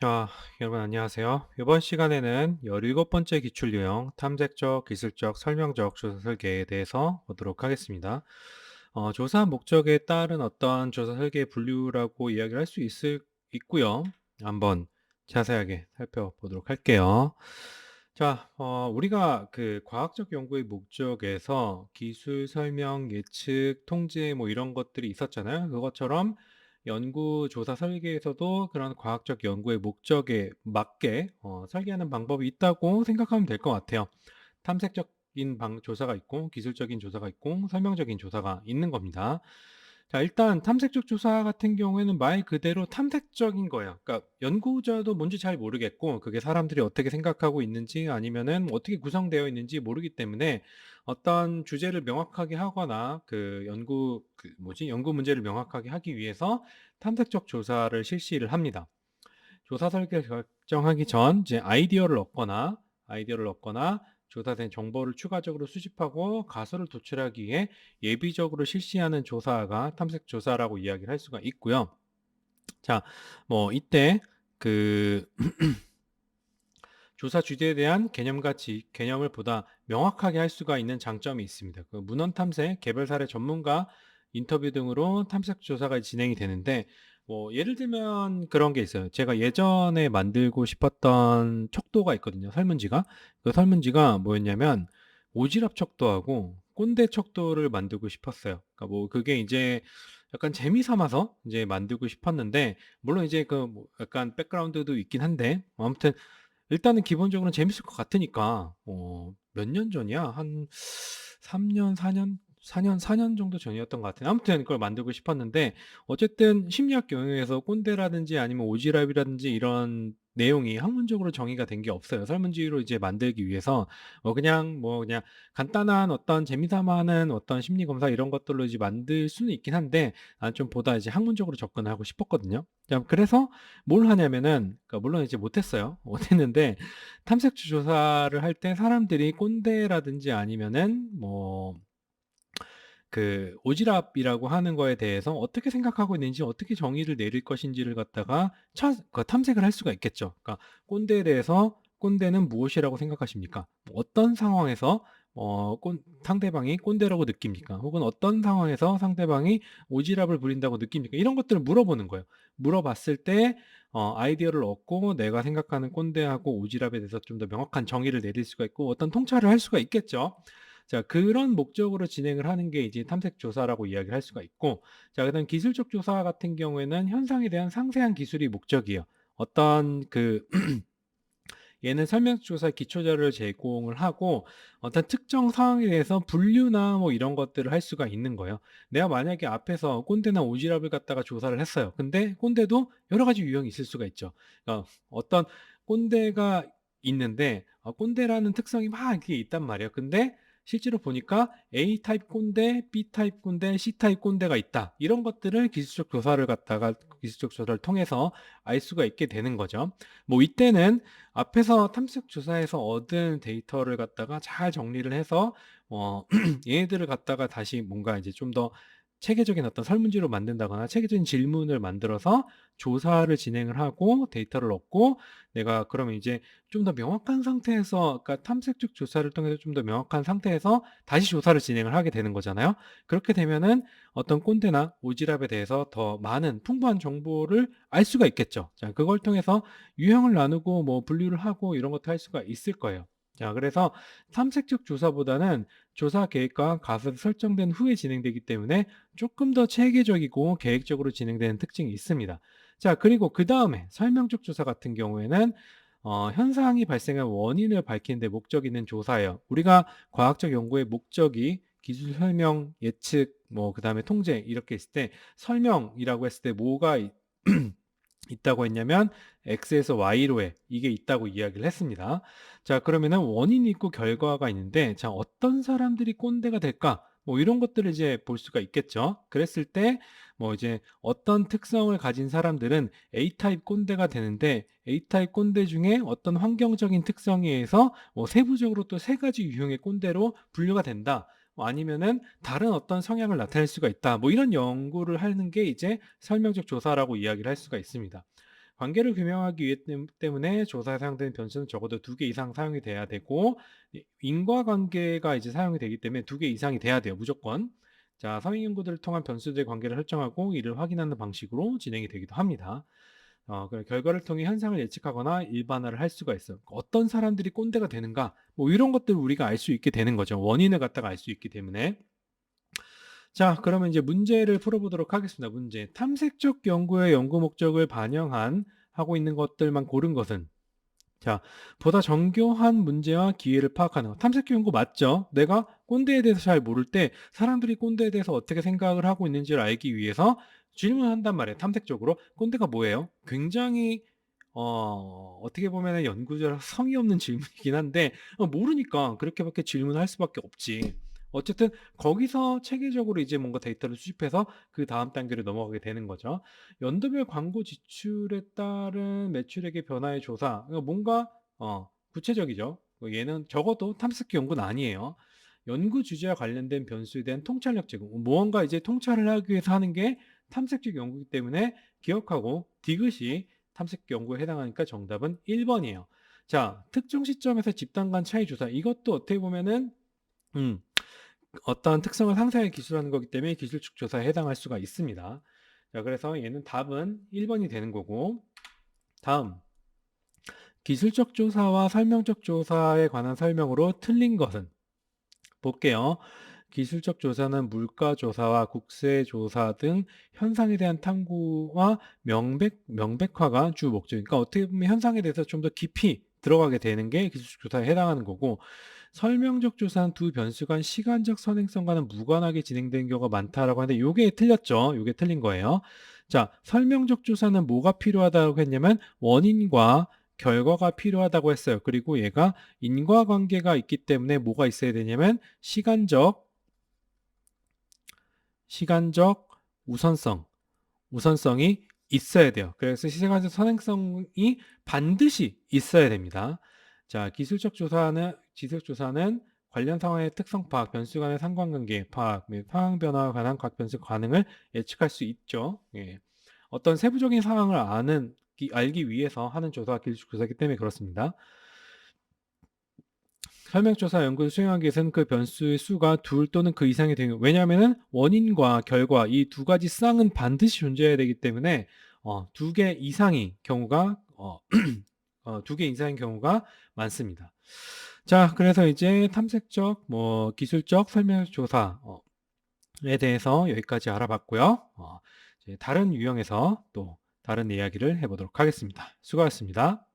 아, 여러분 안녕하세요. 이번 시간에는 17번째 기출 유형 탐색적, 기술적, 설명적 조사 설계에 대해서 보도록 하겠습니다. 어, 조사 목적에 따른 어떤 조사 설계 분류라고 이야기를 할 수 있을 있고요. 한번 자세하게 살펴보도록 할게요. 자, 어, 우리가 그 과학적 연구의 목적에서 기술 설명, 예측, 통제 뭐 이런 것들이 있었잖아요. 그것처럼 연구 조사 설계에서도 그런 과학적 연구의 목적에 맞게 어, 설계하는 방법이 있다고 생각하면 될 것 같아요. 탐색적인 방, 조사가 있고 기술적인 조사가 있고 설명적인 조사가 있는 겁니다. 자, 일단 탐색적 조사 같은 경우에는 말 그대로 탐색적인 거예요. 그러니까 연구자도 뭔지 잘 모르겠고 그게 사람들이 어떻게 생각하고 있는지 아니면은 어떻게 구성되어 있는지 모르기 때문에 어떤 주제를 명확하게 하거나 그 연구 그 뭐지? 연구 문제를 명확하게 하기 위해서 탐색적 조사를 실시를 합니다. 조사 설계 결정하기 전 이제 아이디어를 얻거나 아이디어를 얻거나 조사된 정보를 추가적으로 수집하고 가설을 도출하기 위해 예비적으로 실시하는 조사가 탐색 조사라고 이야기를 할 수가 있고요. 자, 뭐 이때 그 조사 주제에 대한 개념과 지, 개념을 보다 명확하게 할 수가 있는 장점이 있습니다. 그 문헌 탐색, 개별 사례 전문가 인터뷰 등으로 탐색 조사가 진행이 되는데 뭐 예를 들면 그런 게 있어요. 제가 예전에 만들고 싶었던 척도가 있거든요. 설문지가. 그 설문지가 뭐였냐면 오지랖 척도하고 꼰대 척도를 만들고 싶었어요. 그러니까 뭐 그게 이제 약간 재미 삼아서 이제 만들고 싶었는데 물론 이제 그뭐 약간 백그라운드도 있긴 한데 아무튼 일단은 기본적으로는 재밌을 것 같으니까 어, 몇 년 전이야? 한 3년, 4년 4년 4년 정도 전이었던 것 같아요. 아무튼 그걸 만들고 싶었는데 어쨌든 심리학 경영에서 꼰대라든지 아니면 오지랖이라든지 이런 내용이 학문적으로 정의가 된 게 없어요. 설문지로 이제 만들기 위해서 어 그냥 뭐 그냥 간단한 어떤 재미삼아 하는 어떤 심리 검사 이런 것들로 이제 만들 수는 있긴 한데 나는 좀 보다 이제 학문적으로 접근하고 싶었거든요. 자 그래서 뭘 하냐면은 그러니까 물론 이제 못 했어요. 못 했는데 탐색주 조사를 할 때 사람들이 꼰대라든지 아니면은 뭐 그 오지랖이라고 하는 거에 대해서 어떻게 생각하고 있는지 어떻게 정의를 내릴 것인지를 갖다가 차, 그 탐색을 할 수가 있겠죠. 그러니까 꼰대에 대해서 꼰대는 무엇이라고 생각하십니까? 뭐 어떤 상황에서 어, 꼰, 상대방이 꼰대라고 느낍니까? 혹은 어떤 상황에서 상대방이 오지랖을 부린다고 느낍니까? 이런 것들을 물어보는 거예요. 물어봤을 때 어, 아이디어를 얻고 내가 생각하는 꼰대하고 오지랖에 대해서 좀 더 명확한 정의를 내릴 수가 있고 어떤 통찰을 할 수가 있겠죠. 자, 그런 목적으로 진행을 하는 게 이제 탐색 조사라고 이야기를 할 수가 있고, 자, 그다음 기술적 조사 같은 경우에는 현상에 대한 상세한 기술이 목적이에요. 어떤 그 얘는 설명 조사 기초 자료를 제공을 하고 어떤 특정 상황에 대해서 분류나 뭐 이런 것들을 할 수가 있는 거예요. 내가 만약에 앞에서 꼰대나 오지랖을 갖다가 조사를 했어요. 근데 꼰대도 여러 가지 유형이 있을 수가 있죠. 그러니까 어떤 꼰대가 있는데 어, 꼰대라는 특성이 막 이렇게 있단 말이에요. 근데 실제로 보니까 A 타입 꼰대, B 타입 꼰대, C 타입 꼰대가 있다. 이런 것들을 기술적 조사를 갖다가 기술적 조사를 통해서 알 수가 있게 되는 거죠. 뭐 이때는 앞에서 탐색 조사에서 얻은 데이터를 갖다가 잘 정리를 해서 어 얘네들을 갖다가 다시 뭔가 이제 좀더 체계적인 어떤 설문지로 만든다거나 체계적인 질문을 만들어서 조사를 진행을 하고 데이터를 얻고 내가 그러면 이제 좀 더 명확한 상태에서 그러니까 탐색적 조사를 통해서 좀 더 명확한 상태에서 다시 조사를 진행을 하게 되는 거잖아요. 그렇게 되면은 어떤 꼰대나 오지랖에 대해서 더 많은 풍부한 정보를 알 수가 있겠죠. 자, 그걸 통해서 유형을 나누고 뭐 분류를 하고 이런 것도 할 수가 있을 거예요. 자, 그래서 탐색적 조사보다는 조사 계획과 가설이 설정된 후에 진행되기 때문에 조금 더 체계적이고 계획적으로 진행되는 특징이 있습니다. 자, 그리고 그 다음에 설명적 조사 같은 경우에는 어, 현상이 발생한 원인을 밝히는 데 목적 있는 조사예요. 우리가 과학적 연구의 목적이 기술 설명, 예측, 뭐, 그 다음에 통제, 이렇게 있을 때, 설명이라고 했을 때 뭐가 있다고 했냐면 x에서 y로에 이게 있다고 이야기를 했습니다. 자, 그러면은 원인이 있고 결과가 있는데 자, 어떤 사람들이 꼰대가 될까? 뭐 이런 것들을 이제 볼 수가 있겠죠. 그랬을 때 뭐 이제 어떤 특성을 가진 사람들은 A 타입 꼰대가 되는데 A 타입 꼰대 중에 어떤 환경적인 특성에 의해서 뭐 세부적으로 또 세 가지 유형의 꼰대로 분류가 된다. 뭐 아니면은 다른 어떤 성향을 나타낼 수가 있다. 뭐 이런 연구를 하는 게 이제 설명적 조사라고 이야기를 할 수가 있습니다. 관계를 규명하기 위해 땜 때문에 조사에 사용되는 변수는 적어도 2개 이상 사용이 돼야 되고 이 인과관계가 이제 사용이 되기 때문에 2개 이상이 돼야 돼요, 무조건. 자, 성인 연구들을 통한 변수들의 관계를 설정하고 이를 확인하는 방식으로 진행이 되기도 합니다. 어, 그 결과를 통해 현상을 예측하거나 일반화를 할 수가 있어요. 어떤 사람들이 꼰대가 되는가, 뭐 이런 것들을 우리가 알 수 있게 되는 거죠. 원인을 갖다가 알 수 있기 때문에. 자, 그러면 이제 문제를 풀어보도록 하겠습니다. 문제. 탐색적 연구의 연구 목적을 반영한 하고 있는 것들만 고른 것은 자, 보다 정교한 문제와 기회를 파악하는 것. 탐색 연구 맞죠? 내가 꼰대에 대해서 잘 모를 때 사람들이 꼰대에 대해서 어떻게 생각을 하고 있는지를 알기 위해서 질문한단 말이에요. 탐색적으로. 꼰대가 뭐예요? 굉장히 어, 어떻게 보면 연구자라 성의 없는 질문이긴 한데 어, 모르니까 그렇게밖에 질문할 수밖에 없지. 어쨌든 거기서 체계적으로 이제 뭔가 데이터를 수집해서 그 다음 단계로 넘어가게 되는 거죠. 연도별 광고 지출에 따른 매출액의 변화의 조사. 그러니까 뭔가 어, 구체적이죠. 뭐 얘는 적어도 탐색 연구는 아니에요. 연구 주제와 관련된 변수에 대한 통찰력 제공. 무언가 이제 통찰을 하기 위해서 하는 게 탐색적 연구이기 때문에 기억하고 디귿이 탐색 연구에 해당하니까 정답은 1번이에요. 자, 특정 시점에서 집단 간 차이 조사. 이것도 어떻게 보면은 음, 어떠한 특성을 상세하게 기술하는 거기 때문에 기술적 조사에 해당할 수가 있습니다. 자, 그래서 얘는 답은 1번이 되는 거고 다음 기술적 조사와 설명적 조사에 관한 설명으로 틀린 것은 볼게요. 기술적 조사는 물가 조사와 국세 조사 등 현상에 대한 탐구와 명백, 명백화가 주 목적이니까 어떻게 보면 현상에 대해서 좀 더 깊이 들어가게 되는 게 기술적 조사에 해당하는 거고 설명적 조사는 두 변수 간 시간적 선행성과는 무관하게 진행되는 경우가 많다라고 하는데 요게 틀렸죠. 요게 틀린 거예요. 자, 설명적 조사는 뭐가 필요하다고 했냐면 원인과 결과가 필요하다고 했어요. 그리고 얘가 인과관계가 있기 때문에 뭐가 있어야 되냐면 시간적 시간적 우선성 우선성이 있어야 돼요. 그래서 시간적 선행성이 반드시 있어야 됩니다. 자, 기술적 조사는 지적 조사는 관련 상황의 특성 파악, 변수 간의 상관관계 파악, 및 상황 변화와 관한 각 변수 반응을 예측할 수 있죠. 예. 어떤 세부적인 상황을 아는 알기 위해서 하는 조사가 기술적 조사이기 때문에 그렇습니다. 설명조사 연구를 수행하기 위해서는 그 변수의 수가 둘 또는 그 이상이 되는 왜냐하면 원인과 결과 이 두 가지 쌍은 반드시 존재해야 되기 때문에 어, 두 개 이상의 경우가 어, 어, 두 개 이상의 경우가 많습니다. 자, 그래서 이제 탐색적, 뭐 기술적 설명 조사에 대해서 여기까지 알아봤고요. 어, 다른 유형에서 또 다른 이야기를 해보도록 하겠습니다. 수고하셨습니다.